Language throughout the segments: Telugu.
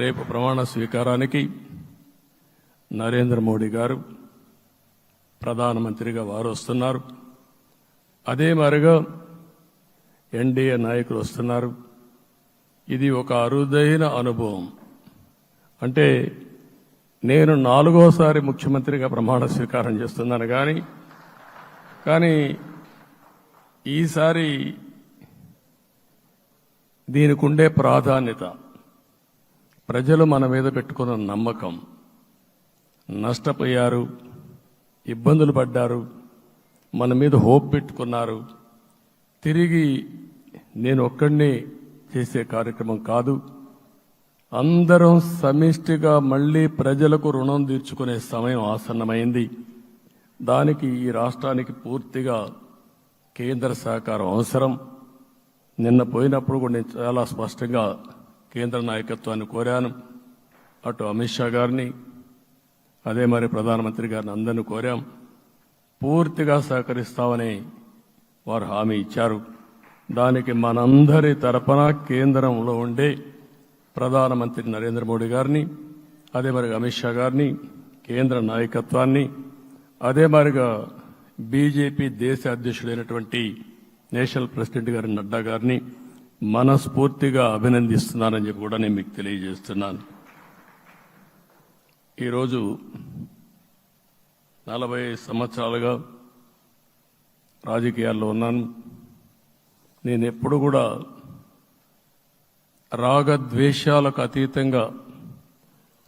రేపు ప్రమాణ స్వీకారానికి నరేంద్ర మోడీ గారు ప్రధానమంత్రిగా వారు వస్తున్నారు అదే మరిగా ఎన్డీఏ నాయకులు వస్తున్నారు. ఇది ఒక అరుదైన అనుభవం. అంటే నేను నాలుగోసారి ముఖ్యమంత్రిగా ప్రమాణ స్వీకారం చేస్తున్నాను కానీ కానీ ఈసారి దీనికి ఉండే ప్రాధాన్యత ప్రజలు మన మీద పెట్టుకున్న నమ్మకం. నష్టపోయారు ఇబ్బందులు పడ్డారు మన మీద హోప్ పెట్టుకున్నారు. తిరిగి నేను ఒక్కడినే చేసే కార్యక్రమం కాదు అందరం సమిష్టిగా మళ్ళీ ప్రజలకు రుణం తీర్చుకునే సమయం ఆసన్నమైంది. దానికి ఈ రాష్ట్రానికి పూర్తిగా కేంద్ర సహకారం అవసరం. నిన్న పోయినప్పుడు కూడా నేను చాలా స్పష్టంగా కేంద్ర నాయకత్వాన్ని కోరాను. అటు అమిత్ షా గారిని అదే మరి ప్రధానమంత్రి గారిని అందరిని కోరాం. పూర్తిగా సహకరిస్తామని వారు హామీ ఇచ్చారు. దానికి మనందరి తరపున కేంద్రంలో ఉండే ప్రధానమంత్రి నరేంద్ర మోడీ గారిని అదే మరి అమిత్ షా గారిని కేంద్ర నాయకత్వాన్ని అదే మరిగా బీజేపీ దేశ అధ్యక్షుడైనటువంటి నేషనల్ ప్రెసిడెంట్ గారి నడ్డా గారిని మనస్ఫూర్తిగా అభినందిస్తున్నానని చెప్పి కూడా నేను మీకు తెలియజేస్తున్నాను. ఈరోజు నలభై సంవత్సరాలుగా రాజకీయాల్లో ఉన్నాను. నేను ఎప్పుడు కూడా రాగద్వేషాలకు అతీతంగా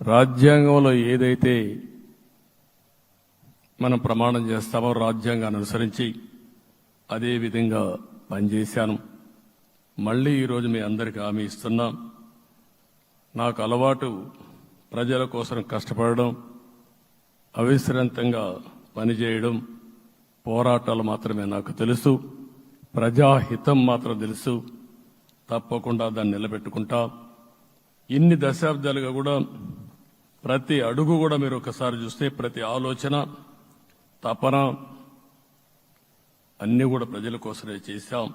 రాజ్యాంగంలో ఏదైతే మనం ప్రమాణం చేస్తామో రాజ్యాంగాన్ని అనుసరించి అదే విధంగా పనిచేశాను. మళ్ళీ ఈరోజు మీ అందరికీ హామీ ఇస్తున్నాం. నాకు అలవాటు ప్రజల కోసం కష్టపడడం అవిశ్రాంతంగా పనిచేయడం పోరాటాలు మాత్రమే నాకు తెలుసు. ప్రజాహితం మాత్రం తెలుసు. తప్పకుండా దాన్ని నిలబెట్టుకుంటా. ఇన్ని దశాబ్దాలుగా కూడా ప్రతి అడుగు కూడా మీరు ఒకసారి చూస్తే ప్రతి ఆలోచన తపన అన్నీ కూడా ప్రజల కోసమే చేశాం.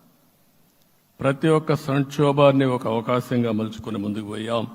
ప్రతి ఒక్క సంక్షోభాన్ని ఒక అవకాశంగా మలుచుకుని ముందుకు పోయాం.